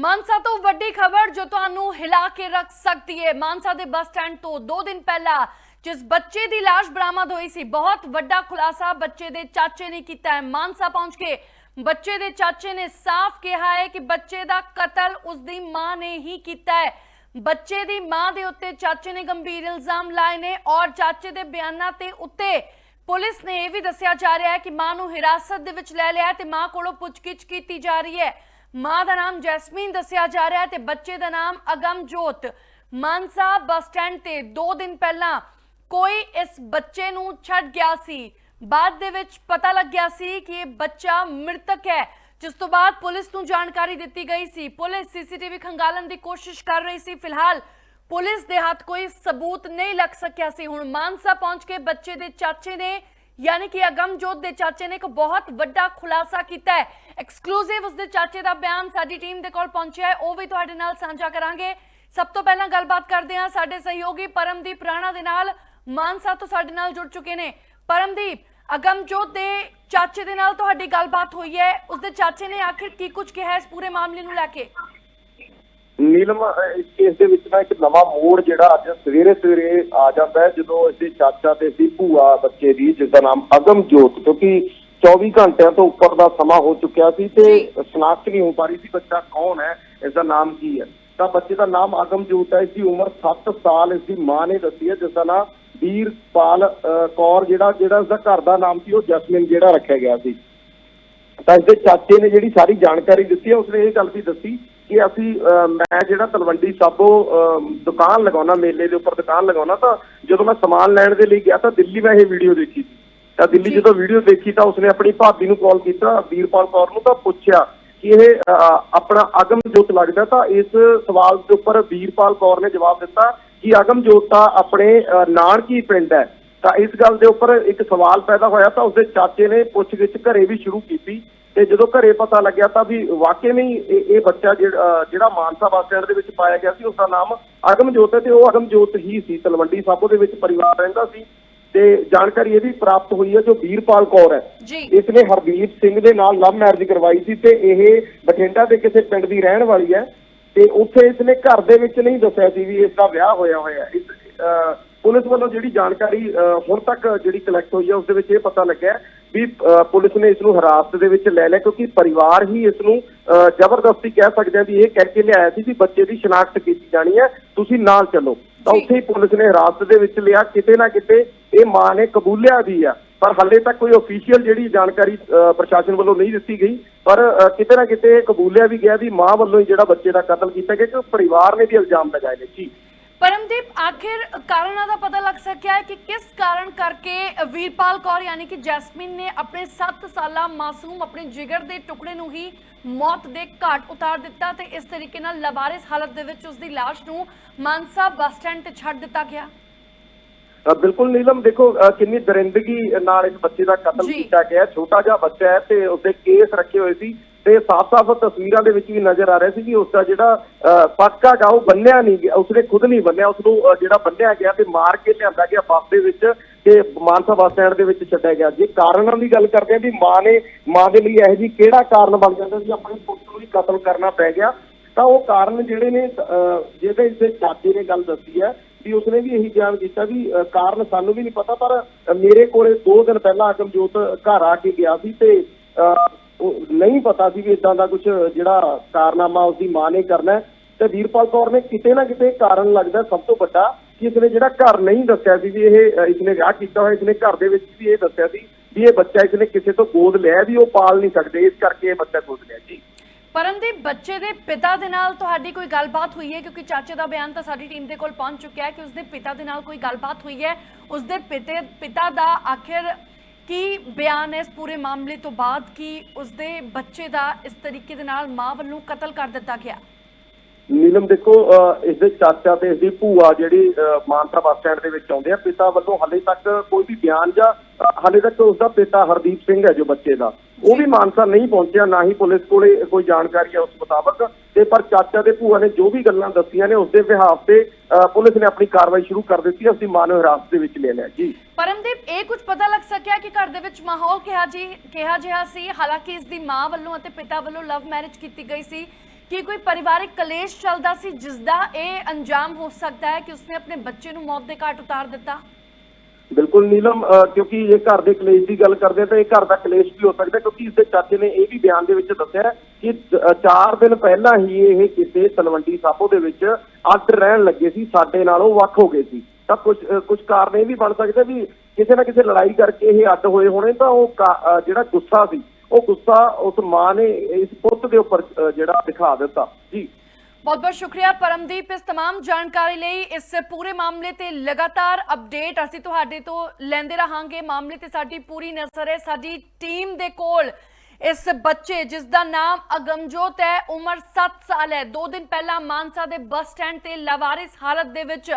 ਮਾਨਸਾ ਤੋਂ ਵੱਡੀ ਖਬਰ ਜੋ ਤੁਹਾਨੂੰ ਹਿਲਾ ਕੇ ਰੱਖ ਸਕਦੀ ਹੈ। ਮਾਨਸਾ ਦੇ ਬੱਸ ਸਟੈਂਡ ਤੋਂ 2 ਦਿਨ ਪਹਿਲਾਂ ਜਿਸ ਬੱਚੇ ਦੀ ਲਾਸ਼ ਬਰਾਮਦ ਹੋਈ ਸੀ, ਬਹੁਤ ਵੱਡਾ ਖੁਲਾਸਾ ਬੱਚੇ ਦੇ ਚਾਚੇ ਨੇ ਕੀਤਾ ਹੈ। ਮਾਨਸਾ ਪਹੁੰਚ ਕੇ ਬੱਚੇ ਦੇ ਚਾਚੇ ਨੇ ਸਾਫ਼ ਕਿਹਾ ਹੈ ਕਿ ਬੱਚੇ ਦਾ ਕਤਲ ਉਸ ਦੀ ਮਾਂ ਨੇ ਹੀ ਕੀਤਾ ਹੈ। ਬੱਚੇ ਦੀ ਮਾਂ ਦੇ ਉੱਤੇ ਚਾਚੇ ਨੇ ਗੰਭੀਰ ਇਲਜ਼ਾਮ ਲਾਏ ਨੇ ਔਰ ਚਾਚੇ ਦੇ ਬਿਆਨਾਂ ਤੇ ਉੱਤੇ ਪੁਲਿਸ ਨੇ ਇਹ ਵੀ ਦੱਸਿਆ ਜਾ ਰਿਹਾ ਹੈ ਕਿ ਮਾਂ ਨੂੰ ਹਿਰਾਸਤ ਦੇ ਵਿੱਚ ਲੈ ਲਿਆ ਤੇ ਮਾਂ ਕੋਲੋਂ ਪੁੱਛਗਿੱਛ ਕੀਤੀ ਜਾ ਰਹੀ ਹੈ। ਮਾਂ ਦਾ ਨਾਮ ਜੈਸਮੀਨ ਦੱਸਿਆ ਜਾ ਰਿਹਾ ਹੈ ਤੇ ਬੱਚੇ ਦਾ ਨਾਮ ਅਗਮਜੋਤ। ਮਾਨਸਾ ਬੱਸ ਸਟੈਂਡ ਤੇ 2 ਦਿਨ ਪਹਿਲਾਂ ਕੋਈ ਇਸ ਬੱਚੇ ਨੂੰ ਛੱਡ ਗਿਆ ਸੀ। ਬਾਅਦ ਦੇ ਵਿੱਚ ਪਤਾ ਲੱਗਿਆ ਸੀ ਕਿ ਇਹ ਬੱਚਾ ਮ੍ਰਿਤਕ ਹੈ, ਜਿਸ ਤੋਂ ਬਾਅਦ ਪੁਲਿਸ ਨੂੰ ਜਾਣਕਾਰੀ ਦਿੱਤੀ ਗਈ ਸੀ। ਪੁਲਿਸ ਸੀਸੀਟੀਵੀ ਖੰਗਾਲਣ ਦੀ ਕੋਸ਼ਿਸ਼ ਕਰ ਰਹੀ ਸੀ। ਫਿਲਹਾਲ ਪੁਲਿਸ ਦੇ ਹੱਥ ਕੋਈ ਸਬੂਤ ਨਹੀਂ ਲੱਗ ਸਕਿਆ ਸੀ। ਹੁਣ ਮਾਨਸਾ ਪਹੁੰਚ ਕੇ ਬੱਚੇ ਦੇ ਚਾਚੇ ਨੇ ਯਾਨੀ ਕਿ ਅਗਮਜੋਤ ਦੇ ਚਾਚੇ ਨੇ ਇੱਕ ਬਹੁਤ ਵੱਡਾ ਖੁਲਾਸਾ ਕੀਤਾ ਹੈ। ਐਕਸਕਲੂਸਿਵ ਉਸਦੇ ਚਾਚੇ ਦਾ ਬਿਆਨ ਸਾਡੀ ਟੀਮ ਦੇ ਕੋਲ ਪਹੁੰਚਿਆ ਹੈ। ਉਹ ਵੀ ਤੁਹਾਡੇ ਨਾਲ ਸਾਂਝਾ ਕਰਾਂਗੇ। ਸਭ ਤੋਂ ਪਹਿਲਾਂ ਗੱਲਬਾਤ ਕਰਦੇ ਹਾਂ ਸਾਡੇ ਸਹਿਯੋਗੀ ਪਰਮਦੀਪ ਰਾਣਾ ਦੇ ਨਾਲ। ਮਾਨਸਾ ਤੋਂ ਸਾਡੇ ਨਾਲ ਜੁੜ ਚੁੱਕੇ ਨੇ। ਪਰਮਦੀਪ, ਅਗਮਜੋਤ ਦੇ ਚਾਚੇ ਦੇ ਨਾਲ ਤੁਹਾਡੀ ਗੱਲਬਾਤ ਹੋਈ ਹੈ। ਉਸਦੇ ਚਾਚੇ ਨੇ ਆਖਿਰ ਕੀ ਕੁਝ ਕਿਹਾ ਇਸ ਪੂਰੇ ਮਾਮਲੇ ਨੂੰ ਲੈ ਕੇ? ਨੀਲਮ ਇਸ ਕੇਸ ਦੇ ਵਿੱਚ ਨਾ ਇੱਕ ਨਵਾਂ ਮੋੜ ਜਿਹੜਾ ਅੱਜ ਸਵੇਰੇ ਸਵੇਰੇ ਆ ਜਾਂਦਾ ਹੈ ਜਦੋਂ ਇਸਦੇ ਚਾਚਾ ਤੇ ਸੀ ਭੂਆ ਬੱਚੇ ਦੀ ਜਿਸ ਦਾ ਨਾਮ ਅਗਮਜੋਤ ਕਿਉਂਕਿ 24 ਘੰਟਿਆਂ ਤੋਂ ਉੱਪਰ ਦਾ ਸਮਾਂ ਹੋ ਚੁੱਕਿਆ ਸੀ ਤੇ। ਸ਼ਨਾਖਤ ਨਹੀਂ ਹੋ ਪਾ ਰਹੀ ਸੀ ਬੱਚਾ ਕੌਣ ਹੈ ਇਸ ਦਾ ਨਾਮ ਕੀ ਹੈ ਤਾਂ ਬੱਚੇ ਦਾ ਨਾਮ ਅਗਮਜੋਤ ਹੈ ਇਸ ਦੀ ਉਮਰ 7 ਸਾਲ ਇਸ ਦੀ ਮਾਂ ਨੇ ਦੱਸੀ ਹੈ ਜਿਸ ਦਾ ਨਾਮ ਵੀਰਪਾਲ ਕੌਰ ਜਿਹੜਾ ਜਿਹੜਾ ਉਸਦਾ ਘਰ ਦਾ ਨਾਮ ਸੀ ਉਹ ਜਸਮਿਨ ਜਿਹੜਾ ਰੱਖਿਆ ਗਿਆ ਸੀ ਤਾਂ ਇਸਦੇ ਚਾਚੇ ਨੇ ਜਿਹੜੀ ਸਾਰੀ ਜਾਣਕਾਰੀ ਦਿੱਤੀ ਹੈ ਉਸਨੇ ਇਹ ਗੱਲ ਵੀ ਦੱਸੀ ਕਿ ਅਸੀਂ ਮੈਂ ਜਿਹੜਾ ਤਲਵੰਡੀ ਸਾਬੋ ਦੁਕਾਨ ਲਗਾਉਣਾ ਮੇਲੇ ਦੇ ਉੱਪਰ ਦੁਕਾਨ ਲਗਾਉਣਾ ਤਾਂ ਜਦੋਂ ਮੈਂ ਸਮਾਨ ਲੈਣ ਦੇ ਲਈ ਗਿਆ ਤਾਂ ਦਿੱਲੀ ਮੈਂ ਇਹ ਵੀਡੀਓ ਦੇਖੀ ਸੀ। ਤਾਂ ਦਿੱਲੀ। ਜਦੋਂ ਵੀਡੀਓ ਦੇਖੀ ਤਾਂ ਉਸਨੇ ਆਪਣੀ ਭਾਬੀ ਨੂੰ ਕਾਲ ਕੀਤਾ ਵੀਰਪਾਲ ਕੌਰ ਨੂੰ ਤਾਂ ਪੁੱਛਿਆ ਕਿ ਇਹ ਆਪਣਾ ਅਗਮਜੋਤ ਲੱਗਦਾ ਤਾਂ ਇਸ ਸਵਾਲ ਦੇ ਉੱਪਰ ਵੀਰਪਾਲ ਕੌਰ ਨੇ ਜਵਾਬ ਦਿੱਤਾ ਕਿ ਅਗਮਜੋਤ ਤਾਂ ਆਪਣੇ ਨਾਨਕੀ ਪਿੰਡ ਹੈ। ਤਾਂ ਇਸ ਗੱਲ ਦੇ ਉੱਪਰ ਇੱਕ ਸਵਾਲ ਪੈਦਾ ਹੋਇਆ ਤਾਂ ਉਸਦੇ ਚਾਚੇ ਨੇ ਪੁੱਛਗਿੱਛ ਘਰੇ ਵੀ ਸ਼ੁਰੂ ਕੀਤੀ। ਤੇ ਜਦੋਂ ਘਰੇ ਪਤਾ ਲੱਗਿਆ ਤਾਂ ਵੀ ਵਾਕਈ ਨਹੀਂ ਇਹ ਇਹ ਬੱਚਾ ਜਿਹੜਾ ਮਾਨਸਾ ਬੱਸ ਸਟੈਂਡ ਦੇ ਵਿੱਚ ਪਾਇਆ ਗਿਆ ਸੀ ਉਸ ਦਾ ਨਾਮ ਅਗਮਜੋਤ ਹੈ ਤੇ ਉਹ ਅਗਮਜੋਤ ਹੀ ਸੀ ਤਲਵੰਡੀ ਸਾਬੋ ਦੇ ਵਿੱਚ ਪਰਿਵਾਰ ਰਹਿੰਦਾ ਸੀ। ਤੇ ਜਾਣਕਾਰੀ ਇਹ ਵੀ ਪ੍ਰਾਪਤ ਹੋਈ ਹੈ ਜੋ ਵੀਰਪਾਲ ਕੌਰ ਹੈ। ਇਸ ਨੇ ਹਰਦੀਪ ਸਿੰਘ ਦੇ ਨਾਲ ਲਵ ਮੈਰਿਜ ਕਰਵਾਈ ਸੀ ਤੇ ਇਹ ਬਠਿੰਡਾ ਦੇ ਕਿਸੇ ਪਿੰਡ ਦੀ ਰਹਿਣ ਵਾਲੀ ਹੈ। ਤੇ ਉੱਥੇ ਇਸ ਨੇ ਘਰ ਦੇ ਵਿੱਚ ਨਹੀਂ ਦੱਸਿਆ ਸੀ ਵੀ ਇਸ ਦਾ ਵਿਆਹ ਹੋਇਆ ਹੋਇਆ ਹੈ। ਇਸ ਪੁਲਿਸ ਵੱਲੋਂ ਜਿਹੜੀ ਜਾਣਕਾਰੀ ਹੁਣ ਤੱਕ ਜਿਹੜੀ ਕਲੈਕਟ ਹੋਈ ਹੈ ਉਸ ਦੇ ਵਿੱਚ ਇਹ ਪਤਾ ਲੱਗਿਆ ਵੀ ਪੁਲਿਸ ਨੇ ਇਸ ਨੂੰ ਹਿਰਾਸਤ ਦੇ ਵਿੱਚ ਲੈ ਲਿਆ ਕਿਉਂਕਿ ਪਰਿਵਾਰ ਹੀ ਇਸ ਨੂੰ ਜ਼ਬਰਦਸਤੀ ਕਹਿ ਸਕਦੇ ਆ ਵੀ ਇਹ ਕਹਿ ਕੇ ਲਿਆਇਆ ਸੀ ਵੀ ਬੱਚੇ ਦੀ ਸ਼ਨਾਖਤ ਕੀਤੀ ਜਾਣੀ ਹੈ ਤੁਸੀਂ ਨਾਲ ਚੱਲੋ। ਤਾਂ। ਉੱਥੇ ਹੀ ਪੁਲਿਸ ਨੇ ਹਿਰਾਸਤ ਦੇ ਵਿੱਚ ਲਿਆ ਕਿਤੇ ਨਾ ਕਿਤੇ ਇਹ ਮਾਂ ਨੇ ਕਬੂਲਿਆ ਵੀ ਆ। ਪਰ ਹਾਲੇ ਤੱਕ ਕੋਈ ਅਫੀਸ਼ੀਅਲ ਜਿਹੜੀ ਜਾਣਕਾਰੀ ਪ੍ਰਸ਼ਾਸਨ ਵੱਲੋਂ ਨਹੀਂ ਦਿੱਤੀ ਗਈ। ਪਰ ਕਿਤੇ ਨਾ ਕਿਤੇ ਕਬੂਲਿਆ ਵੀ ਗਿਆ ਵੀ ਮਾਂ ਵੱਲੋਂ ਹੀ ਜਿਹੜਾ ਬੱਚੇ ਦਾ ਕਤਲ ਕੀਤਾ ਗਿਆ ਕਿ ਪਰਿਵਾਰ ਨੇ ਵੀ ਇਲਜ਼ਾਮ ਲਗਾਏ ਨੇ। ਜੀ। ਪਰਮਦੀਪ ਆਖਿਰ ਕਾਰਨਾਂ ਦਾ ਪਤਾ ਲੱਗ ਸਕਿਆ ਹੈ ਕਿ ਕਿਸ ਕਾਰਨ ਕਰਕੇ ਵੀਰਪਾਲ ਕੌਰ ਯਾਨੀ ਕਿ ਜੈਸਮਿਨ ਨੇ ਆਪਣੇ 7 ਸਾਲਾ ਮਾਸੂਮ ਆਪਣੇ ਜਿਗਰ ਦੇ ਟੁਕੜੇ ਨੂੰ ਹੀ ਮੌਤ ਦੇ ਘਾਟ ਉਤਾਰ ਦਿੱਤਾ ਤੇ ਇਸ ਤਰੀਕੇ ਨਾਲ ਲਵਾਰਿਸ ਹਾਲਤ ਦੇ ਵਿੱਚ ਉਸ ਦੀ ਲਾਸ਼ ਨੂੰ ਮਾਨਸਾ ਬੱਸ ਸਟੈਂਡ ਤੇ ਛੱਡ ਦਿੱਤਾ ਗਿਆ ਬਿਲਕੁਲ ਨੀਲਮ ਦੇਖੋ ਕਿੰਨੀ ਦਰਿੰਦਗੀ ਨਾਲ ਇਸ ਬੱਚੇ ਦਾ ਕਤਲ। ਕੀਤਾ ਗਿਆ। ਛੋਟਾ ਜਿਹਾ ਬੱਚਾ ਹੈ ਤੇ ਉਸਦੇ ਕੇਸ ਰੱਖੇ ਹੋਏ ਸੀ ਤੇ ਸਾਫ਼-ਸਾਫ਼ ਤਸਵੀਰਾਂ ਦੇ ਵਿੱਚ ਵੀ ਨਜ਼ਰ ਆ ਰਿਹਾ ਸੀ ਕਿ ਉਸਦਾ ਜਿਹੜਾ ਅ, ਪੱਕਾ ਗਾ ਉਹ ਬੰਨਿਆ ਨਹੀਂ ਗਿਆ ਉਸਨੇ ਖੁਦ ਨਹੀਂ ਬੰਨਿਆ ਉਸਨੂੰ ਅ, ਜਿਹੜਾ ਬੰਨਿਆ ਗਿਆ ਤੇ ਮਾਰ ਕੇ ਲਿਆਂਦਾ ਗਿਆ ਬੱਸ ਦੇ ਵਿੱਚ ਤੇ ਮਾਨਸਾ ਬੱਸ ਸਟੈਂਡ ਦੇ ਵਿੱਚ ਛੱਡਿਆ ਗਿਆ। ਜੇ ਕਾਰਨਾਂ ਦੀ ਗੱਲ ਕਰਦੇ ਹਾਂ ਵੀ ਮਾਂ ਨੇ ਮਾਂ ਦੇ ਲਈ ਇਹੋ ਜੀ ਕਿਹੜਾ ਕਾਰਨ ਬਣ ਜਾਂਦਾ ਸੀ ਆਪਣੇ ਪੁੱਤ ਨੂੰ ਹੀ ਕਤਲ ਕਰਨਾ ਪੈ ਗਿਆ ਤਾਂ ਉਹ ਕਾਰਨ ਜਿਹੜੇ ਨੇ ਅਹ, ਜਿਹਦੇ ਇਸਦੇ ਚਾਚੇ ਨੇ ਗੱਲ ਦੱਸੀ ਹੈ ਵੀ ਉਸਨੇ ਵੀ ਇਹੀ ਬਿਆਨ ਕੀਤਾ ਵੀ ਅਹ, ਕਾਰਨ ਸਾਨੂੰ ਵੀ ਨਹੀਂ ਪਤਾ ਪਰ ਮੇਰੇ ਕੋਲੇ 2 ਦਿਨ ਪਹਿਲਾਂ ਅਕਮਜੋਤ ਘਰ ਆ ਕੇ ਗਿਆ ਸੀ ਤੇ ਅਹ, ਉਹ ਨਹੀਂ ਪਤਾ ਸੀ ਵੀ ਇਦਾਂ ਦਾ ਕੁਝ ਜਿਹੜਾ ਕਾਰਨਾਮਾ ਉਸਦੀ ਮਾਂ ਨੇ ਕਰਨਾ ਤੇ ਵੀਰਪਾਲ ਕੌਰ ਨੇ ਕਿਤੇ ਨਾ ਕਿਤੇ ਕਾਰਨ ਲੱਗਦਾ ਸਭ ਤੋਂ ਵੱਡਾ ਕਿ ਇਸਨੇ ਜਿਹੜਾ ਘਰ ਨਹੀਂ ਦੱਸਿਆ ਸੀ ਵੀ ਇਹ ਇਸਨੇ ਵਿਆਹ ਕੀਤਾ ਹੋਇਆ, ਇਸਨੇ ਘਰ ਦੇ ਵਿੱਚ ਵੀ ਇਹ ਦੱਸਿਆ ਸੀ ਵੀ ਇਹ ਬੱਚਾ ਇਸਨੇ ਕਿਸੇ ਤੋਂ ਗੋਦ ਲਿਆ ਵੀ ਉਹ ਪਾਲ ਨਹੀਂ ਸਕਦੇ, ਇਸ ਕਰਕੇ ਇਹ ਬੱਚਾ ਗੋਦ ਲਿਆ ਜੀ। ਪਰਮਦੀਪ ਬੱਚੇ ਦੇ ਪਿਤਾ ਦੇ ਨਾਲ ਤੁਹਾਡੀ ਕੋਈ ਗੱਲਬਾਤ ਹੋਈ ਹੈ? ਕਿਉਂਕਿ ਚਾਚੇ ਦਾ ਬਿਆਨ ਤਾਂ ਸਾਡੀ ਟੀਮ ਦੇ ਕੋਲ ਪਹੁੰਚ ਚੁੱਕਿਆ ਹੈ ਕਿ ਉਸਦੇ ਪਿਤਾ ਦੇ ਨਾਲ ਕੋਈ ਗੱਲਬਾਤ ਹੋਈ ਹੈ। ਉਸਦੇ ਪਿਤੇ, ਪਿਤਾ ਦਾ ਆਖਿਰ ਕੀ ਬਿਆਨ ਹੈ ਇਸ ਪੂਰੇ ਮਾਮਲੇ ਤੋਂ ਬਾਅਦ ਕਿ ਉਸਦੇ ਬੱਚੇ ਦਾ ਇਸ ਤਰੀਕੇ ਦੇ ਨਾਲ ਮਾਂ ਵੱਲੋਂ ਕਤਲ ਕਰ ਦਿੱਤਾ ਗਿਆ। ਨੀਲਮ, ਦੇਖੋ ਅਹ ਇਸਦੇ ਚਾਚਾ ਤੇ ਇਸਦੀ ਭੂਆ ਜਿਹੜੀ ਅਹ ਮਾਨਸਾ ਬੱਸ ਸਟੈਂਡ ਦੇ ਵਿੱਚ ਆਉਂਦੇ ਆ, ਪਿਤਾ ਵੱਲੋਂ ਹਾਲੇ ਤੱਕ ਕੋਈ ਵੀ ਬਿਆਨ ਜਾਂ ਹਾਲੇ ਤੱਕ ਉਸਦਾ ਪਿਤਾ ਹਰਦੀਪ ਸਿੰਘ ਹੈ ਜੋ ਬੱਚੇ ਦਾ। ਉਹ ਵੀ ਮਾਨਸਾ ਨਹੀਂ ਪਹੁੰਚਿਆ, ਨਾ ਹੀ ਪੁਲਿਸ ਕੋਲੇ ਕੋਈ ਜਾਣਕਾਰੀ ਹੈ ਉਸ ਮੁਤਾਬਕ। ਤੇ ਪਰ ਚਾਚਾ ਤੇ ਭੂਆ ਨੇ ਜੋ ਵੀ ਗੱਲਾਂ ਦੱਸੀਆਂ ਨੇ ਉਸ ਦੇ ਵਿਹਾਰ ਤੇ ਪੁਲਿਸ ਨੇ ਆਪਣੀ ਕਾਰਵਾਈ ਸ਼ੁਰੂ ਕਰ ਦਿੱਤੀ, ਅਸੀਂ ਮਾਨਵ ਹਿਰਾਸਤ ਦੇ ਵਿੱਚ ਲੈ ਲਿਆ, ਜੀ। ਪਰਮਦੀਪ, ਇਹ ਕੁਝ ਪਤਾ ਲੱਗ ਸਕਿਆ ਕਿ ਘਰ ਦੇ ਵਿੱਚ ਮਾਹੌਲ ਕਿਹਾ ਜੀ, ਕਿਹਾ ਜਿਹਾ ਸੀ? ਹਾਲਾਂਕਿ ਇਸ ਦੀ ਮਾਂ ਵੱਲੋਂ ਅਤੇ ਪਿਤਾ ਵੱਲੋਂ ਲਵ ਮੈਰਿਜ ਕੀਤੀ ਗਈ ਸੀ। ਕਿ ਕੋਈ ਪਰਿਵਾਰਿਕ ਕਲੇਸ਼ ਚੱਲਦਾ ਸੀ ਜਿਸ ਦਾ ਇਹ ਅੰਜਾਮ ਹੋ ਸਕਦਾ ਹੈ ਕਿ ਉਸਨੇ ਆਪਣੇ ਬੱਚੇ ਨੂੰ ਮੌਤ ਦੇ ਘਾਟ ਉਤਾਰ ਦਿੱਤਾ? ਬਿਲਕੁਲ ਨੀਲਮ ਕਿਉਂਕਿ ਇਹ ਘਰ ਦੇ ਕਲੇਸ਼ ਦੀ ਗੱਲ ਕਰਦੇ ਆ, ਤਾਂ ਇਹ ਘਰ ਦਾ ਕਲੇਸ਼ ਵੀ ਹੋ ਸਕਦਾ ਕਿਉਂਕਿ ਇਸਦੇ ਚਾਚੇ ਨੇ ਇਹ ਵੀ ਬਿਆਨ ਦੇ ਵਿੱਚ ਦੱਸਿਆ ਕਿ 4 ਦਿਨ ਪਹਿਲਾਂ ਹੀ ਇਹ ਕਿਸੇ ਤਲਵੰਡੀ ਸਾਬੋ ਦੇ ਵਿੱਚ ਅੱਡ ਰਹਿਣ ਲੱਗੇ ਸੀ, ਸਾਡੇ ਨਾਲੋਂ ਵੱਖ ਹੋ ਗਏ ਸੀ। ਤਾਂ ਕੁਝ ਕੁਝ ਕਾਰਨ ਇਹ ਵੀ ਬਣ ਸਕਦੇ ਵੀ ਕਿਸੇ ਨਾ ਕਿਸੇ ਲੜਾਈ ਕਰਕੇ ਇਹ ਅੱਡ ਹੋਏ ਹੋਣੇ, ਤਾਂ ਉਹ ਜਿਹੜਾ ਗੁੱਸਾ ਸੀ, ਉਹ ਗੁੱਸਾ ਉਸ ਮਾਂ ਨੇ ਇਸ ਪੁੱਤ ਦੇ ਉੱਪਰ ਜਿਹੜਾ ਦਿਖਾ ਦਿੱਤਾ। ਜੀ। ਬਹੁਤ ਬਹੁਤ ਸ਼ੁਕਰੀਆ ਪਰਮਦੀਪ, ਇਸ ਤਮਾਮ ਜਾਣਕਾਰੀ ਲਈ, ਇਸ ਪੂਰੇ ਮਾਮਲੇ ਤੇ ਲਗਾਤਾਰ ਅਪਡੇਟ ਅਸੀਂ ਤੁਹਾਡੇ ਤੋਂ ਲੈਂਦੇ ਰਹਾਂਗੇ। ਮਾਮਲੇ ਤੇ ਸਾਡੀ ਪੂਰੀ ਨਜ਼ਰ ਹੈ। ਸਾਡੀ ਟੀਮ ਦੇ ਕੋਲ ਇਸ ਬੱਚੇ ਜਿਸ ਦਾ ਨਾਮ ਅਗਮਜੋਤ ਹੈ, ਉਮਰ 7 ਸਾਲ ਹੈ। 2 ਦਿਨ ਪਹਿਲਾਂ ਮਾਨਸਾ ਦੇ ਬੱਸ ਸਟੈਂਡ ਤੇ ਲਾਵਾਰਿਸ ਹਾਲਤ ਦੇ ਵਿੱਚ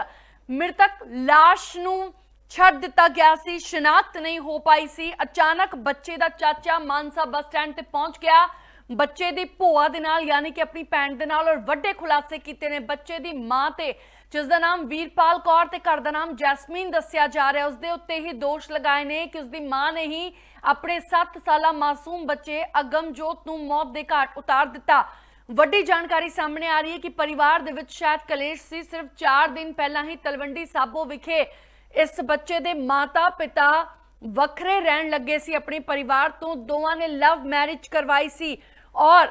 ਮ੍ਰਿਤਕ লাশ ਨੂੰ ਛੱਡ ਦਿੱਤਾ ਗਿਆ ਸੀ। ਸ਼ਨਾਖਤ ਨਹੀਂ ਹੋ ਪਾਈ ਸੀ। ਅਚਾਨਕ ਬੱਚੇ ਦਾ ਚਾਚਾ ਮਾਨਸਾ ਬੱਸ ਸਟੈਂਡ ਤੇ ਪਹੁੰਚ ਗਿਆ। ਬੱਚੇ ਦੀ ਭੂਆ ਦੇ ਨਾਲ, ਯਾਨੀ ਕਿ ਆਪਣੀ ਭੈਣ ਦੇ ਨਾਲ ਔਰ ਵੱਡੇ ਖੁਲਾਸੇ ਕੀਤੇ ਨੇ ਬੱਚੇ ਦੀ ਮਾਂ ਤੇ, ਜਿਸ ਦਾ ਨਾਮ ਵੀਰਪਾਲ ਕੌਰ ਤੇ ਘਰ ਦਾ ਨਾਮ ਜੈਸਮੀਨ ਦੱਸਿਆ ਜਾ ਰਿਹਾ ਉਸ ਦੇ ਉੱਤੇ ਹੀ ਦੋਸ਼ ਲਗਾਏ ਨੇ ਕਿ ਉਸ ਦੀ ਮਾਂ ਨੇ ਹੀ ਆਪਣੇ 7 ਸਾਲਾ ਮਾਸੂਮ ਬੱਚੇ ਅਗਮਜੋਤ ਨੂੰ ਮੌਤ ਦੇ ਘਾਟ ਉਤਾਰ ਦਿੱਤਾ। ਵੱਡੀ ਜਾਣਕਾਰੀ ਸਾਹਮਣੇ ਆ ਰਹੀ ਹੈ ਕਿ ਪਰਿਵਾਰ ਦੇ ਵਿੱਚ ਸ਼ਾਇਦ ਕਲੇਸ਼ ਸੀ। ਸਿਰਫ 4 ਦਿਨ ਪਹਿਲਾਂ ਹੀ ਤਲਵੰਡੀ ਸਾਬੋ ਵਿਖੇ ਇਸ ਬੱਚੇ ਦੇ ਮਾਤਾ ਪਿਤਾ ਵੱਖਰੇ ਰਹਿਣ ਲੱਗੇ ਸੀ। ਆਪਣੇ ਪਰਿਵਾਰ ਤੋਂ ਦੋਵਾਂ ਨੇ ਲਵ ਮੈਰਿਜ ਕਰਵਾਈ ਸੀ। ਔਰ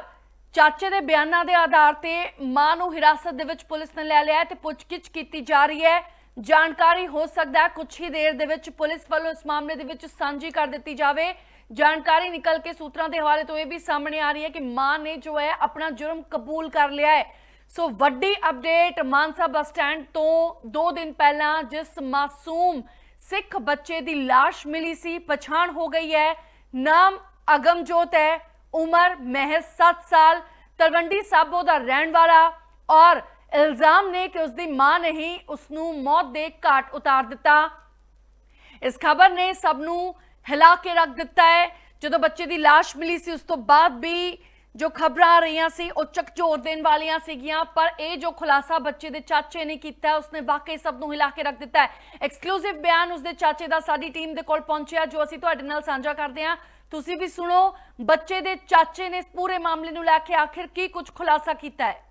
ਚਾਚੇ ਦੇ ਬਿਆਨਾਂ ਦੇ ਆਧਾਰ ਤੇ ਮਾਂ ਨੂੰ ਹਿਰਾਸਤ ਦੇ ਵਿੱਚ ਪੁਲਿਸ ਨੇ ਲੈ ਲਿਆ ਹੈ ਤੇ ਪੁੱਛਗਿੱਛ ਕੀਤੀ ਜਾ ਰਹੀ ਹੈ। ਜਾਣਕਾਰੀ ਹੋ ਸਕਦਾ ਹੈ ਕੁਝ ਹੀ ਦੇਰ ਦੇ ਵਿੱਚ ਪੁਲਿਸ ਵੱਲੋਂ ਇਸ ਮਾਮਲੇ ਦੇ ਵਿੱਚ ਸਾਂਝੀ ਕਰ ਦਿੱਤੀ ਜਾਵੇ। ਜਾਣਕਾਰੀ ਨਿਕਲ ਕੇ ਸੂਤਰਾਂ ਦੇ ਹਵਾਲੇ ਤੋਂ ਇਹ ਵੀ ਸਾਹਮਣੇ ਆ ਰਹੀ ਹੈ ਕਿ ਮਾਂ ਨੇ ਜੋ ਹੈ ਆਪਣਾ ਜੁਰਮ ਕਬੂਲ ਕਰ ਲਿਆ ਹੈ। ਸੋ ਵੱਡੀ ਅਪਡੇਟ ਮਾਨਸਾ ਬੱਸ ਸਟੈਂਡ ਤੋਂ 2 ਦਿਨ ਪਹਿਲਾਂ ਜਿਸ ਮਾਸੂਮ ਸਿੱਖ ਬੱਚੇ ਦੀ লাশ ਮਿਲੀ ਸੀ, ਪਛਾਣ ਹੋ ਗਈ ਹੈ। ਨਾਮ ਅਗਮਜੋਤ ਹੈ। ਉਮਰ, ਮਹਿਜ਼ 7 ਸਾਲ, ਤਲਵੰਡੀ ਸਾਬੋ ਦਾ ਰਹਿਣ ਵਾਲਾ ਔਰ ਇਲਜ਼ਾਮ ਨੇ ਕਿ ਉਸ ਦੀ ਮਾਂ ਨੇ ਹੀ ਉਸ ਨੂੰ ਮੌਤ ਦੇ ਘਾਟ ਉਤਾਰ ਦਿੱਤਾ। ਇਸ ਖਬਰ ਨੇ ਸਭ ਨੂੰ ਹਿਲਾ ਕੇ ਰੱਖ ਦਿੱਤਾ ਹੈ। ਜਦੋਂ ਬੱਚੇ ਦੀ লাশ ਮਿਲੀ ਸੀ, ਉਸ ਤੋਂ ਬਾਅਦ ਵੀ ਜੋ ਖਬਰਾਂ ਆ ਰਹੀਆਂ ਸੀ, ਉਹ ਚਕਚੋਰ ਦੇਣ ਵਾਲੀਆਂ ਸੀਗੀਆਂ, ਪਰ ਇਹ ਜੋ ਖੁਲਾਸਾ ਬੱਚੇ ਦੇ ਚਾਚੇ ਨੇ ਕੀਤਾ, ਉਸਨੇ ਵਾਕਈ ਸਭ ਨੂੰ ਹਿਲਾ ਕੇ ਰੱਖ ਦਿੱਤਾ ਹੈ। ਐਕਸਕਲੂਸਿਵ ਬਿਆਨ ਉਸਦੇ ਚਾਚੇ ਦਾ ਸਾਡੀ ਟੀਮ ਦੇ ਕੋਲ ਪਹੁੰਚਿਆ, ਜੋ ਅਸੀਂ ਤੁਹਾਡੇ ਨਾਲ ਸਾਂਝਾ ਕਰਦੇ ਹਾਂ। ਤੁਸੀਂ ਵੀ ਸੁਣੋ ਬੱਚੇ ਦੇ ਚਾਚੇ ਨੇ ਇਸ ਪੂਰੇ ਮਾਮਲੇ ਨੂੰ ਲੈ ਕੇ ਆਖਿਰ ਕੀ ਕੁਝ ਖੁਲਾਸਾ ਕੀਤਾ ਹੈ?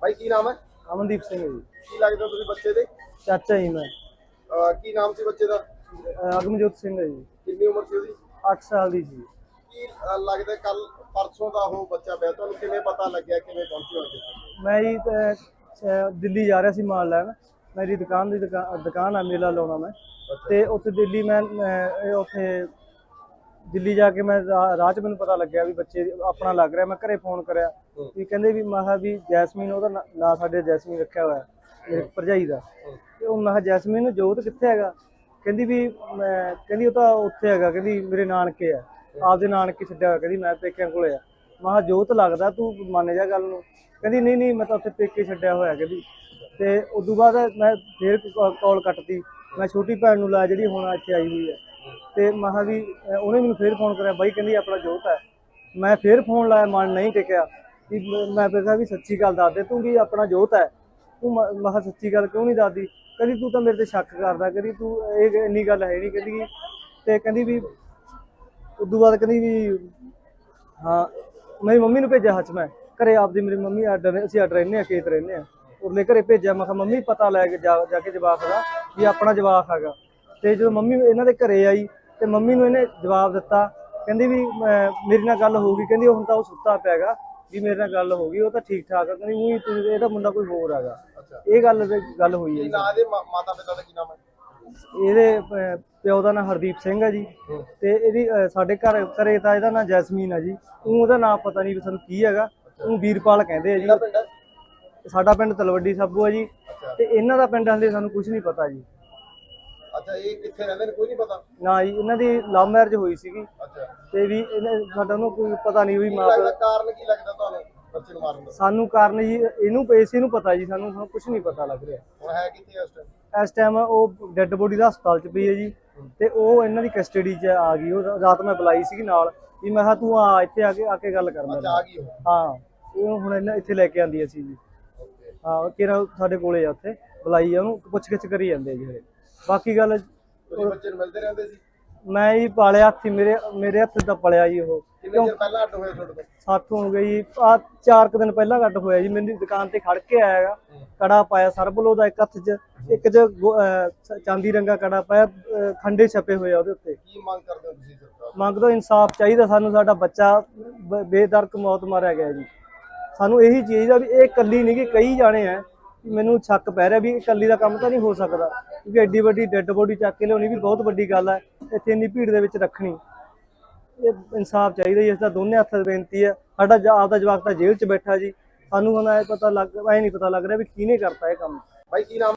ਭਾਈ ਕੀ ਨਾਮ ਹੈ? ਅਮਨਦੀਪ ਸਿੰਘ ਜੀ। ਕੀ ਲੱਗਦਾ ਤੁਸੀਂ ਬੱਚੇ ਦੇ? ਚਾਚਾ ਜੀ ਮੈਂ। ਅਹ ਕੀ ਨਾਮ ਸੀ ਬੱਚੇ ਦਾ? ਅਹ ਅਗਮਜੋਤ ਸਿੰਘ ਹੈ ਜੀ। ਕਿੰਨੀ ਉਮਰ ਸੀ ਉਹਦੀ? 8 ਸਾਲ ਦੀ ਸੀ। ਕੀ ਅਹ ਲੱਗਦਾ ਕੱਲ ਪਰਸੋਂ ਦਾ ਉਹ ਬੱਚਾ ਪਿਆ? ਤੁਹਾਨੂੰ ਕਿਵੇਂ ਪਤਾ ਲੱਗਿਆ? ਕਿਵੇਂ ਪਹੁੰਚੇ ਹੋ ਮੈਂ ਜੀ ਅਹ, ਅਹ, ਦਿੱਲੀ ਜਾ ਰਿਹਾ ਸੀ ਮਾਲ ਲੈਣ। ਮੇਰੀ ਦੁਕਾਨ ਦੀ ਦੁਕਾ- ਦੁਕਾਨ ਆ ਮੇਲਾ ਲਾਉਣਾ ਮੈਂ। ਤੇ ਉੱਥੇ ਦਿੱਲੀ ਮੈਂ ਅਹ, ਇਹ ਉੱਥੇ ਦਿੱਲੀ ਜਾ ਕੇ ਮੈਂ ਰਾਹ 'ਚ ਮੈਨੂੰ ਪਤਾ ਲੱਗਿਆ ਵੀ ਬੱਚੇ ਆਪਣਾ ਲੱਗ ਰਿਹਾ ਮੈਂ ਘਰੇ ਫੋਨ ਕਰਿਆ ਵੀ ਕਹਿੰਦੇ ਵੀ ਮੈਂ ਕਿਹਾ ਵੀ ਜੈਸਮੀਨ ਉਹਦਾ ਨਾਂ- ਨਾਂ ਸਾਡੇ ਜੈਸਮੀਨ ਰੱਖਿਆ ਹੋਇਆ ਮੇਰੇ ਭਰਜਾਈ ਦਾ। ਤੇ ਉਹ ਮੈਂ ਕਿਹਾ ਜੈਸਮੀਨ ਜੋਤ ਕਿੱਥੇ ਹੈਗਾ? ਕਹਿੰਦੀ ਵੀ ਮੈਂ ਕਹਿੰਦੀ ਉਹ ਤਾਂ ਉੱਥੇ ਹੈਗਾ ਕਹਿੰਦੀ ਮੇਰੇ ਨਾਨਕੇ ਆ। ਆਪਦੇ ਨਾਨਕੇ ਛੱਡਿਆ ਹੋਇਆ ਕਹਿੰਦੀ ਮੈਂ ਪੇਕਿਆਂ ਕੋਲੇ ਆ। ਮੈਂ ਕਿਹਾ ਜੋਤ ਲੱਗਦਾ ਤੂੰ ਮੰਨ ਜਾ ਗੱਲ ਨੂੰ। ਕਹਿੰਦੀ ਨਹੀਂ ਨਹੀਂ ਮੈਂ ਤਾਂ ਉੱਥੇ ਪੇਕੇ ਛੱਡਿਆ ਹੋਇਆ ਕਹਿੰਦੀ। ਤੇ ਉਦੋਂ ਬਾਅਦ ਮੈਂ ਫੇਰ ਕਾਲ ਕੱਟਤੀ। ਮੈਂ ਛੋਟੀ ਭੈਣ ਨੂੰ ਲਾ ਜਿਹੜੀ ਹੁਣ ਇੱਥੇ ਆਈ ਹੋਈ ਹੈ। ਤੇ ਮੈਂ ਕਿਹਾ ਵੀ ਉਹਨੇ ਮੈਨੂੰ ਫੇਰ ਫੋਨ ਕਰਿਆ, ਬਾਈ ਕਹਿੰਦੀ ਆਪਣਾ ਜੋਤ ਹੈ। ਮੈਂ ਫੇਰ ਫੋਨ ਲਾਇਆ, ਮਨ ਨਹੀਂ ਟਿਕਿਆ। ਵੀ ਮੈਂ ਫਿਰ ਕਿਹਾ ਵੀ ਸੱਚੀ ਗੱਲ ਦੱਸ ਦੇ, ਤੂੰ ਵੀ ਆਪਣਾ ਜੋਤ ਹੈ। ਤੂੰ ਮ- ਮੈਂ ਕਿਹਾ ਸੱਚੀ ਗੱਲ ਕਿਉਂ ਨਹੀਂ ਦੱਸਦੀ? ਕਹਿੰਦੀ ਤੂੰ ਤਾਂ ਮੇਰੇ ਤੇ ਸ਼ੱਕ ਕਰਦਾ, ਕਹਿੰਦੀ ਤੂੰ ਇਹ ਇੰਨੀ ਗੱਲ ਹੈ ਨਹੀਂ, ਕਹਿੰਦੀ ਤੇ ਕਹਿੰਦੀ ਵੀ ਉਦੋਂ ਬਾਅਦ ਕਹਿੰਦੀ ਵੀ, ਹਾਂ, ਮੇਰੀ ਮੰਮੀ ਨੂੰ ਭੇਜਿਆ ਹੱਥ ਮੈਂ। ਘਰੇ ਆਪਦੀ ਮੇਰੀ ਮੰਮੀ ਅੱਡ ਅਸੀਂ ਅੱਡ ਰਹਿੰਦੇ ਆ ਖੇਤ ਰਹਿੰਦੇ ਆ ਉਹਨੇ ਘਰੇ ਭੇਜਿਆ, ਮੈਂ ਕਿਹਾ ਮੰਮੀ ਪਤਾ ਲੈ ਕੇ ਜਾ ਜਾ ਕੇ ਜਵਾਬ ਦਾ, ਵੀ ਆਪਣਾ ਜਵਾਬ ਹੈਗਾ। ਤੇ ਜਦੋਂ ਮੰਮੀ ਇਹਨਾਂ ਦੇ ਘਰੇ ਆਈ ਤੇ ਮੰਮੀ ਨੂੰ ਇਹਨੇ ਜਵਾਬ ਦਿੱਤਾ ਕਹਿੰਦੀ ਵੀ ਮੇਰੀ ਨਾਲ ਗੱਲ ਹੋ ਗਈ ਕਹਿੰਦੀ ਹੁਣ ਤਾਂ ਉਹ ਸੁੱਤਾ ਪਿਆਗਾ ਵੀ ਮੇਰੇ ਨਾਲ ਗੱਲ ਹੋ ਗਈ ਉਹ ਤਾਂ ਠੀਕ ਠਾਕ ਆ ਕਹਿੰਦੀ ਉਹੀ ਤੂੰ ਇਹਦਾ ਮੁੰਡਾ ਕੋਈ ਹੋਰ ਹੈਗਾ। ਇਹ ਗੱਲ ਤੇ ਗੱਲ ਹੋਈ ਹੈ ਜੀ। ਨਾਂ ਦੇ ਮਾਤਾ ਪਿਤਾ ਦਾ ਕੀ ਨਾਮ ਹੈ? ਇਹਦੇ ਪਿਓ ਦਾ ਨਾਮ ਹਰਦੀਪ ਸਿੰਘ ਹੈ ਜੀ। ਤੇ ਇਹਦੀ ਸਾਡੇ ਘਰ ਘਰੇ ਤਾਂ ਇਹਦਾ ਨਾਮ ਜੈਸਮੀਨ ਹੈ ਜੀ। ਉਹ ਉਹਦਾ ਨਾਮ ਪਤਾ ਨਹੀਂ ਵੀ ਸਾਨੂੰ ਕੀ ਹੈਗਾ। ਉਹ ਵੀਰਪਾਲ ਕਹਿੰਦੇ ਆ ਜੀ। ਸਾਡਾ ਪਿੰਡ ਤਲਵੱਡੀ ਸਾਬੂ ਹੈ ਜੀ। ਤੇ ਇਹਨਾਂ ਦਾ ਪਿੰਡ ਹਲੇ ਸਾਨੂੰ ਕੁਝ ਨਹੀਂ ਪਤਾ ਜੀ। ਅੱਛਾ ਇਹ ਕਿੱਥੇ ਰਹਿੰਦੇ ਨੇ? ਕੋਈ ਨਹੀਂ ਪਤਾ? ਨਾ ਜੀ ਇਹਨਾਂ ਦੀ ਲਵ ਮੈਰਿਜ ਹੋਈ ਸੀਗੀ। ਅੱਛਾ। ਤੇ ਵੀ ਇਹਨਾਂ ਸਾਡਾ ਨੂੰ ਕੋਈ ਪਤਾ ਨਹੀਂ ਵੀ ਕੀ ਮਾਂ ਲੱਗਦਾ ਪਿਓ ਕਾਰਨ ਕੀ ਲੱਗਦਾ ਤੁਹਾਨੂੰ ਬੱਚੇ ਨੂੰ ਮਾਰਨ ਦਾ? ਸਾਨੂੰ ਕਾਰਨ ਜੀ ਇਹਨੂੰ ਇਸੇ ਨੂੰ ਪਤਾ ਜੀ ਸਾਨੂੰ ਸਾਨੂੰ ਕੁਝ ਨਹੀਂ ਪਤਾ ਲੱਗ ਰਿਹਾ। ਹੁਣ ਹੈ ਕਿੱਥੇ ਇਸ ਟਾਈਮ ਇਸ ਟਾਈਮ ਉਹ ਡੈੱਡ ਬੋਡੀ ਦਾ ਹਸਪਤਾਲ 'ਚ ਪਈ ਹੈ ਜੀ। ਤੇ ਉਹ ਇਹਨਾਂ ਦੀ ਕਸਟਡੀ 'ਚ ਆ ਗਈ। ਉਹ ਰਾਤ ਮੈਂ ਬੁਲਾਈ ਸੀਗੀ ਨਾਲ ਵੀ ਮੈਂ ਕਿਹਾ ਤੂੰ ਆ ਇੱਥੇ ਆ ਕੇ ਆ ਕੇ ਗੱਲ ਕਰ ਮੇਰੇ ਅੱਛਾ ਨਾਲ। ਆ ਗਈ ਉਹ? ਹਾਂ ਉਹ ਹੁਣ ਇਹਨਾਂ ਇੱਥੇ ਲੈ ਕੇ ਆਂਦੀ ਅਸੀਂ ਜੀ। ਓਕੇ। ਹਾਂ ਕਿਰਾ ਸਾਡੇ ਕੋਲੇ ਆ ਉੱਥੇ। ਬੁਲਾਈ ਆ ਉਹਨੂੰ ਪੁੱਛ ਗਿੱਛ ਕਰੀ ਜਾਂਦੇ ਆ ਜੀ ਹਲੇ ਬਾਕੀ ਗੱਲ ਤੁਸੀਂ ਬੱਚੇ ਨੂੰ ਮਿਲਦੇ ਰਹਿੰਦੇ ਸੀ? ਮੈਂ ਹੀ ਪਾਲਿਆ ਹੱਥੀ ਮੇਰੇ ਮੇਰੇ ਹੱਥ ਦਾ ਪਲਿਆ ਜੀ ਉਹ। ਕਿੰਨੇ ਚਿਰ ਪਹਿਲਾਂ ਅੱਡ ਹੋਏ ਤੁਹਾਡੇ ਤੋਂ ਸਾਥੋਂ ਹੋ ਗਈ ਆ ਚਾਰ ਕੁ ਦਿਨ ਪਹਿਲਾਂ ਕੱਟ ਹੋਇਆ ਜੀ। ਮੇਰੀ ਦੁਕਾਨ ਤੇ ਖੜ ਕੇ ਆਇਆਗਾ ਕੜਾ ਪਾਇਆ ਸਰਬਲੋ ਦਾ ਇੱਕ ਹੱਥ 'ਚ ਇੱਕ 'ਚ ਅਹ ਚਾਂਦੀ ਰੰਗਾ ਕੜਾ ਪਾਇਆ ਅਹ ਖੰਡੇ ਛਪੇ ਹੋਏ ਆ ਉਹਦੇ ਉੱਤੇ। ਕੀ ਮੰਗ ਕਰਦੇ ਹੋ ਤੁਸੀਂ ਸਰਕਾਰ ਤੋਂ? ਮੰਗਦੋ ਇਨਸਾਫ ਚਾਹੀਦਾ ਸਾਨੂੰ। ਸਾਡਾ ਬੱਚਾ ਬ- ਬੇਦਰਕ ਮੌਤ ਮਾਰਿਆ ਗਿਆ ਜੀ। ਸਾਨੂੰ ਇਹੀ ਚੀਜ਼ ਆ ਵੀ ਇਹ ਇਕੱਲੀ ਨਹੀਂ ਕਿ ਕਈ ਜਾਣੇ ਆ ਮੈਨੂੰ ਸ਼ੱਕ ਪੈ ਰਿਹਾ ਵੀ ਇਹ ਇਕੱਲੀ ਦਾ ਕੰਮ ਤਾਂ ਨਹੀਂ ਹੋ ਸਕਦਾ, ਕਿਉਂਕਿ ਐਡੀ ਵੱਡੀ ਡੈੱਡ ਬੋਡੀ ਚੱਕ ਕੇ ਲਿਆਉਣੀ ਵੀ ਬਹੁਤ ਵੱਡੀ ਗੱਲ ਹੈ ਇੱਥੇ ਇੰਨੀ ਭੀੜ ਦੇ ਵਿੱਚ ਰੱਖਣੀ। ਇਹ ਇਨਸਾਫ ਚਾਹੀਦਾ ਜੀ ਇਸ ਦਾ ਦੋਨੇ ਹੱਥ ਬੇਨਤੀ ਹੈ ਸਾਡਾ ਆਪਦਾ ਜਵਾਕ ਤਾਂ ਜੇਲ੍ਹ 'ਚ ਬੈਠਾ ਜੀ। ਸਾਨੂੰ ਹੁਣ ਇਹ ਪਤਾ ਲੱਗ, ਐ ਨਹੀਂ ਪਤਾ ਲੱਗ ਰਿਹਾ ਵੀ ਕਿਹਨੇ ਕਰਤਾ ਇਹ ਕੰਮ। ਬਾਈ, ਕੀ ਨਾਮ?